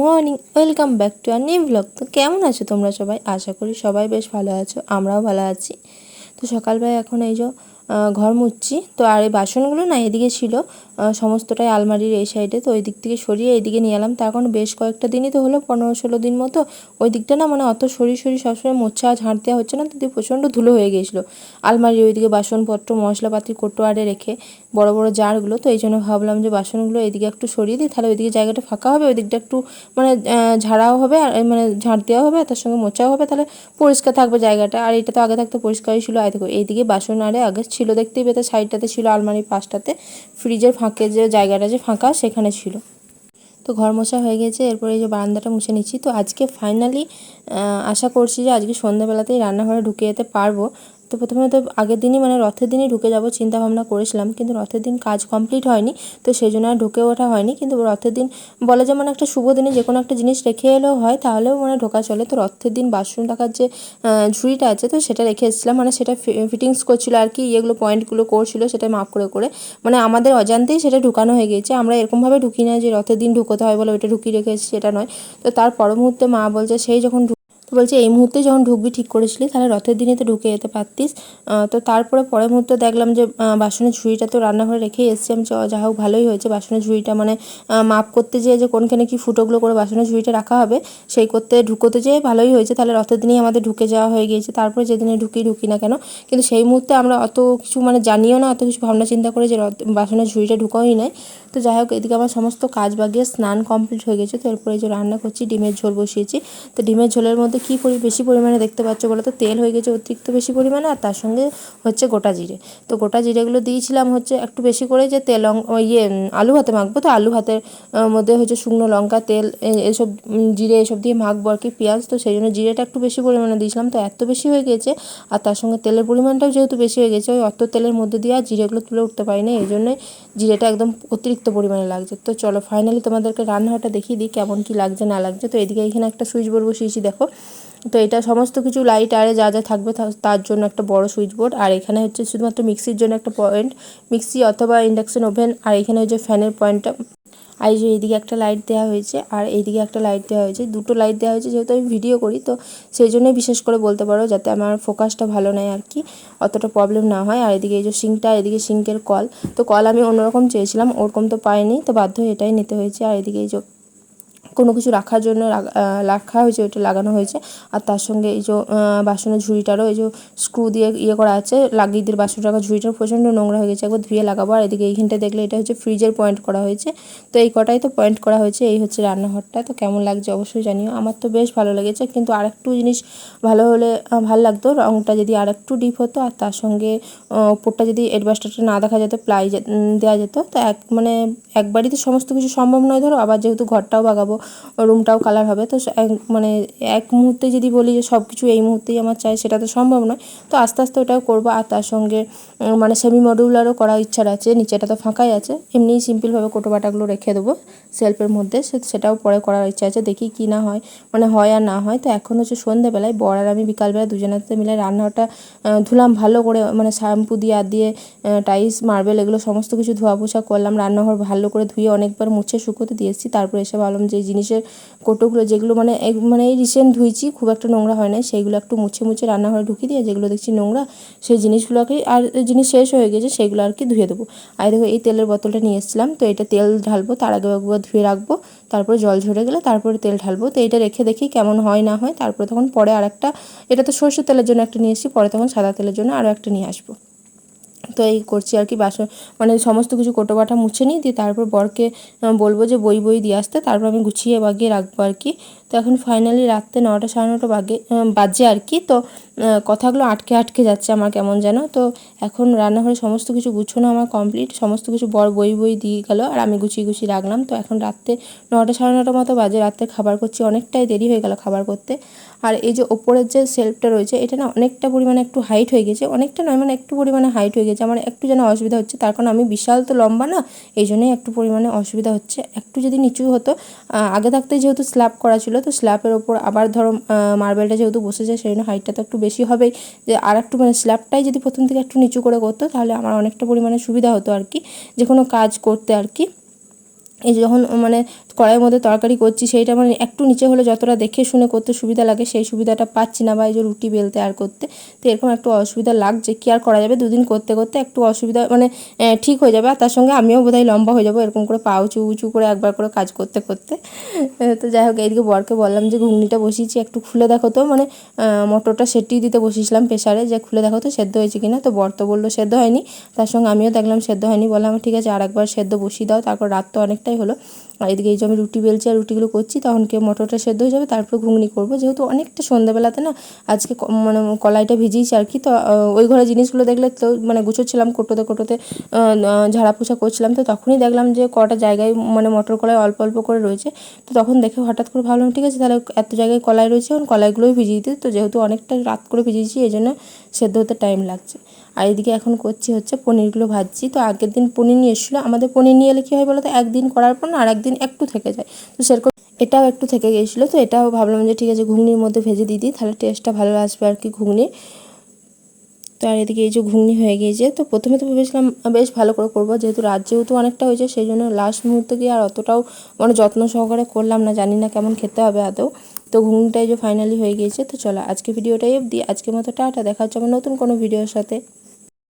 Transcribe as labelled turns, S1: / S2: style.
S1: Morning. Welcome back to our new blog. তো কেমন আছো তোমরা সবাই? আশা করি সবাই বেশ ভালো আছো, আমরাও ভালো আছি। তো সকালবেলা এখন এই যে ঘর মুচ্ছি তো আর এই বাসনগুলো না এদিকে ছিল। সমস্তটাই আলমারির এই সাইডে তো ওই দিক থেকে সরিয়ে এইদিকে নিয়ে এলাম। তার কারণ বেশ কয়েকটা দিনই তো হলো, পনেরো ষোলো দিন মতো। ওই দিকটা না মানে অত সরি সরি সবসময় মোছা ঝাঁট দেওয়া হচ্ছে না। তো দিয়ে প্রচণ্ড ধুলো হয়ে গিয়েছিল। আলমারির ওইদিকে বাসনপত্র, মশলাপাতি কোটো আরে রেখে বড় বড় জারগুলো। তো এই জন্য ভাবলাম যে বাসনগুলো এদিকে একটু সরিয়ে দিই। তাহলে ওইদিকে জায়গাটা ফাঁকা হবে ওই দিকটা একটু মানে ঝাড়াও হবে আর মানে ঝাঁট দেওয়া হবে তার সঙ্গে মোচাও হবে। তাহলে পরিষ্কার থাকবে জায়গাটা। আর এটা তো আগে থাকতে পরিষ্কারই ছিল। আর দেখো, এইদিকে বাসন আরে আগে ছিল দেখতেই পেতে। সাইডটাতে ছিল আলমারির পাশটাতে। ফ্রিজের ফাঁকে যে জায়গাটা যে ফাঁকা সেখানে ছিল। তো ঘর মোছা হয়ে গেছে, এরপরে এই যে বারান্দাটা মুছে নিচ্ছি। তো আজকে ফাইনালি আশা করছি যে আজকে সন্ধ্যাবেলাতেই রান্নাঘরে ঢুকে যেতে পারব। তো প্রথমে তো আগের দিনই মানে রথের দিনই ঢুকে যাব ভাবনা করেছিলাম, কিন্তু রথের দিন কাজ কমপ্লিট হয়নি, তো সেই জন্য আর ঢুকে ওঠা হয়নি। কিন্তু রথের দিন বলে যে মানে একটা শুভ দিনে যে কোনো একটা জিনিস রেখে এলেও হয়, তাহলেও মানে ঢোকা চলে। তো রথের দিন বাসন রাখার যে ঝুড়িটা আছে, তো সেটা রেখে এসেছিলাম। মানে সেটা ফিটিংস করছিল আর কি, ইয়েগুলো পয়েন্টগুলো করছিল, সেটা মাপ করে করে। মানে আমাদের অজান্তেই সেটা ঢুকানো হয়ে গিয়েছে। আমরা এরকমভাবে ঢুকি না যে, রথের দিন ঢুকোতে হয় বলে ওইটা ঢুকিয়ে রেখে এসেছি, সেটা নয়। তো তার পর মুহূর্তে মা বলছে, সেই যখন তো বলছে, এই মুহূর্তে যখন ঢুকবি ঠিক করেছিলি, তাহলে রথের দিনে তো ঢুকে যেতে পারতিস। তো তারপরে পরের মুহূর্তে দেখলাম যে বাসনের ঝুড়িটা তো রান্নাঘরে রেখেই এসেছি। আমি যা হোক, ভালোই হয়েছে। বাসনের ঝুড়িটা মানে মাপ করতে যেয়ে যে, কোনখানে কি ফুটোগুলো করে বাসনের ঝুড়িটা রাখা হবে, সেই করতে ঢুকোতে যেয়ে ভালোই হয়েছে। তাহলে রথের দিনেই আমাদের ঢুকে যাওয়া হয়ে গিয়েছে। তারপরে যেদিনে ঢুকি ঢুকি না কেন। কিন্তু সেই মুহূর্তে আমরা অত কিছু মানে জানিও না, অত কিছু ভাবনা চিন্তা করে যে, রথ, বাসনের ঝুড়িটা ঢুকাওই নাই। তো যাই হোক, এদিকে আমার সমস্ত কাজ বাগিয়ে স্নান কমপ্লিট হয়ে গেছে। তো এরপরে যে রান্না করছি, ডিমের ঝোল বসিয়েছি। তো ডিমের ঝোলের মধ্যে কী পরি, বেশি পরিমাণে দেখতে পাচ্ছ বলো তো? তেল হয়ে গেছে অতিরিক্ত বেশি পরিমাণে, আর তার সঙ্গে হচ্ছে গোটা জিরে। তো গোটা জিরেগুলো দিয়েছিলাম হচ্ছে একটু বেশি করে যে তেল ইয়ে আলু ভাতে মাখবো তো? আলু ভাতের মধ্যে হচ্ছে শুকনো লঙ্কা, তেল এসব জিরে এসব দিয়ে মাখবো আর কি, পেঁয়াজ। তো সেই জন্য জিরেটা একটু বেশি পরিমাণে দিয়েছিলাম। তো এত বেশি হয়ে গেছে, আর তার সঙ্গে তেলের পরিমাণটাও যেহেতু বেশি হয়ে গেছে, ওই অত তেলের মধ্যে দিয়ে আর জিরেগুলো তুলে উঠতে পারি না এই জন্যই জিরেটা একদম অতিরিক্ত পরিমাণে লাগছে। তো চলো ফাইনালি তোমাদেরকে রান্নাটা দেখিয়ে দিই, কেমন কি লাগছে, না লাগছে। তো এদিকে এখানে একটা সুইচ বোর্ড বসিয়েছি, দেখো। তো এটা সমস্ত কিছু লাইট আরে যা যা থাকবে তার জন্য একটা বড় সুইচ বোর্ড আর এখানে হচ্ছে শুধুমাত্র মিক্সির জন্য একটা পয়েন্ট মিক্সি অথবা ইন্ডাকশন ওভেন আর এখানে হচ্ছে ফ্যানের পয়েন্টটা আর যে এইদিকে একটা লাইট দেওয়া হয়েছে, আর এইদিকে একটা লাইট দেওয়া হয়েছে। দুটো লাইট দেওয়া হয়েছে, যেহেতু আমি ভিডিও করি, তো সেই জন্যই বিশেষ করে বলতে পারো যাতে আমার ফোকাসটা ভালো নেয় আর কি, অতটা প্রবলেম না হয়। আর এদিকে এই যে সিঙ্কটা এদিকে সিঙ্কের কল তো কল আমি অন্যরকম চেয়েছিলাম, ওরকম তো পাইনি, তো বাধ্য এটাই নিতে হয়েছে। আর এদিকে এই যে কোনো কিছু রাখার জন্য রাখা হয়েছে, ওইটা লাগানো হয়েছে। আর তার সঙ্গে এই যে বাসনের ঝুড়িটারও এই যে স্ক্রু দিয়ে ইয়ে করা আছে, লাগিয়ে দিয়ে বাসন রাখার ঝুড়িটার প্রচণ্ড নোংরা হয়ে গেছে। একবার ধুয়ে লাগাবো। আর এদিকে এইখানটা দেখলে এটা হচ্ছে ফ্রিজের পয়েন্ট করা হয়েছে। তো এই কটাই তো পয়েন্ট করা হয়েছে, এই হচ্ছে রান্নাঘরটা। তো কেমন লাগছে অবশ্যই জানিও। আমার তো বেশ ভালো লেগেছে। কিন্তু আরেকটু জিনিস ভালো হলে ভালো লাগতো। রঙটা যদি আরেকটু ডিপ হতো, আর তার সঙ্গে ওপরটা যদি এডবাস্টারটা না দেখা যেত, প্লাই দেওয়া যেত, তো এক মানে একবারই তো সমস্ত কিছু সম্ভব নয় ধরো। আবার যেহেতু ঘরটাও বাগাবো রুমটাও কালার হবে। তো মানে এক মুহূর্তে যদি বলি যে সব কিছু এই মুহূর্তেই আমার চাই, সেটা তো সম্ভব নয়। তো আস্তে আস্তে ওটাও করব। আর তার সঙ্গে মানে সেমি মডিউলারও করার ইচ্ছা আছে, নিচেটা তো ফাঁকাই আছে। এমনিই সিম্পলভাবে কোটো বাটাগুলো রেখে দেবো সেলফের মধ্যে। সেটাও পরে করার ইচ্ছা আছে। দেখি কি না হয় মানে হয় আর না হয়। তো এখন হচ্ছে সন্ধ্যেবেলায় বর আর আমি বিকালবেলা দুজনাতে মিলে রান্নাটা ধুলাম ভালো করে। মানে শ্যাম্পু দিয়ে, আর দিয়ে টাইস মার্বেল এগুলো সমস্ত কিছু ধোয়া পোছা করলাম। রান্নাঘর ভালো করে ধুয়ে অনেকবার মুছে শুকোতে দিয়ে এসেছি। তারপর এসে ভাবলাম যে জিনিসের কোটোগুলো যেগুলো মানে মানে এই রিসেন্ট ধুইছি, খুব একটা নোংরা হয় না সেইগুলো একটু মুছে মুছে রান্নাঘরে ঢুকিয়ে দিয়ে যেগুলো দেখছি নোংরা, সেই জিনিসগুলোকে আর জিনিস শেষ হয়ে গেছে সেইগুলো আর কি ধুয়ে দেবো। আর দেখো এই তেলের বোতলটা নিয়ে এসেছিলাম, তো এটা তেল ঢালবো, তার আগে একবার ধুয়ে রাখব, তারপরে জল ঝরে গেলে তারপরে তেল ঢালবো। তো এটা রেখে দেখি কেমন হয়, না হয়, তারপরে তখন পরে আর একটা এটা তো সর্ষের তেলের জন্য একটা নিয়ে এসেছি, পরে তখন সাদা তেলের জন্য আরও একটা নিয়ে আসব। তো এই করছি আর কি, বাসন মানে সমস্ত কিছু কোটো বাটা মুছে নিই দিয়ে তারপর বরকে বলব যে বই বই দিয়ে আসতে, তারপর আমি গুছিয়ে বাগিয়ে রাখব আর কি। তো এখন ফাইনালি রাত্রে নটা সাড়ে নটা বাগে বাজে আর কি, তো কথাগুলো আটকে আটকে যাচ্ছে আমার কেমন যেন। তো এখন রান্নাঘরে সমস্ত কিছু গুছোনো আমার কমপ্লিট সমস্ত কিছু বর বই বই দিয়ে গেল আর আমি গুছিয়ে গুছিয়ে রাখলাম। তো এখন রাত্রে নটা সাড়ে নটা মতো বাজে, রাত্রে খাবার করছি, অনেকটাই দেরি হয়ে গেল খাবার করতে। আর এই যে ওপরের যে সেলফটা রয়েছে, এটা না অনেকটা পরিমাণে একটু হাইট হয়ে গেছে, অনেকটা নয় মানে একটু পরিমাণে হাইট হয়ে গেছে। আমার একটু যেন অসুবিধা হচ্ছে। তার কারণ আমি বিশাল তো লম্বা না, এই জন্যই একটু পরিমাণে অসুবিধা হচ্ছে। একটু যদি নিচু হতো আগে থাকতে যেহেতু স্ল্যাব করা ছিল, তো স্ল্যাবের ওপর আবার ধরো মার্বেলটা যেহেতু বসেছে, সেই জন্য হাইটটা তো একটু বেশি হবেই। যে আর একটু মানে স্ল্যাবটাই যদি প্রথম থেকে একটু নিচু করে করতো, তাহলে আমার অনেকটা পরিমাণে সুবিধা হতো আর কি যে কোনো কাজ করতে আর কি। এই যখন মানে কড়াইয়ের মধ্যে তরকারি করছি, সেইটা মানে একটু নিচে হলে যতটা দেখে শুনে করতে সুবিধা লাগে, সেই সুবিধাটা পাচ্ছি না বা এই যে রুটি বেলতে আর করতে। তো এরকম একটু অসুবিধা লাগছে কি আর করা যাবে দুদিন করতে করতে একটু অসুবিধা মানে ঠিক হয়ে যাবে। আর তার সঙ্গে আমিও বোধহয় লম্বা হয়ে যাব, এরকম করে পা উঁচু উঁচু করে একবার করে কাজ করতে করতে। তো যাই হোক, এইদিকে বরকে বললাম যে ঘুগনিটা বসিয়েছি, একটু খুলে দেখো তো। মানে মটরটা সেটিয়ে দিতে বসিয়েছিলাম প্রেশারে যে খুলে দেখো তো সেদ্ধ হয়েছে কিনা। তো বর তো বলল সেদ্ধ হয়নি, তার সঙ্গে আমিও দেখলাম সেদ্ধ হয়নি। বললাম, ঠিক আছে আর একবার সেদ্ধ বসিয়ে দাও। তারপর রাত তো অনেকটাই হলো। আর এদিকে এই যে আমি রুটি বেলছি আর রুটিগুলো করছি, তখন কি মটরটা সেদ্ধ হয়ে যাবে, তারপর ঘুগনি করব। যেহেতু অনেকটা সন্ধ্যাবেলাতে না, আজকে মানে কলাইটা ভিজিয়েছি আর কি, তো ওই ঘরে জিনিসগুলো দেখলে তো মানে গুছোচ্ছিলাম কোটোতে কোটোতে ঝাড়া পোছা করছিলাম। তো তখনই দেখলাম যে কটা জায়গায় মানে মটর কলাই অল্প অল্প করে রয়েছে। তো তখন দেখে হঠাৎ করে ভাবলাম, ঠিক আছে, তাহলে এত জায়গায় কলাই রয়েছে, এখন কলাইগুলোই ভিজিয়ে দিতে তো যেহেতু অনেকটা রাত করে ভিজিয়েছি, এই জন্য সেদ্ধ হতে টাইম লাগছে। আর এদিকে এখন করছি হচ্ছে পনিরগুলো ভাজছি। তো আগের দিন পনির নিয়ে এসেছিল, আমাদের পনির নিয়ে এলে কী হয় বলো তো একদিন করার পর না আর একদিন একটু থেকে যায়। তো সেরকম এটাও একটু থেকে গিয়েছিল, তো এটাও ভাবলাম যে ঠিক আছে ঘুগনির মধ্যে ভেজে দিয়ে দিই, তাহলে টেস্টটা ভালো আসবে আর কি ঘুগনি। তো আর এদিকে এই যে ঘুগনি হয়ে গিয়েছে, তো প্রথমে তো ভেবেছিলাম বেশ ভালো করে করব, যেহেতু রাত যেহেতু অনেকটা হয়েছে সেই জন্য লাস্ট মুহূর্তে গিয়ে আর অতটাও মানে যত্ন সহকারে করলাম না, জানি না কেমন খেতে হবে আদৌ। তো ঘুগনিটাই যে ফাইনালি হয়ে গিয়েছে, তো চলো আজকে ভিডিওটাই অবধি, আজকের মতো টাটা, দেখা হচ্ছে আমার নতুন কোনো ভিডিওর সাথে।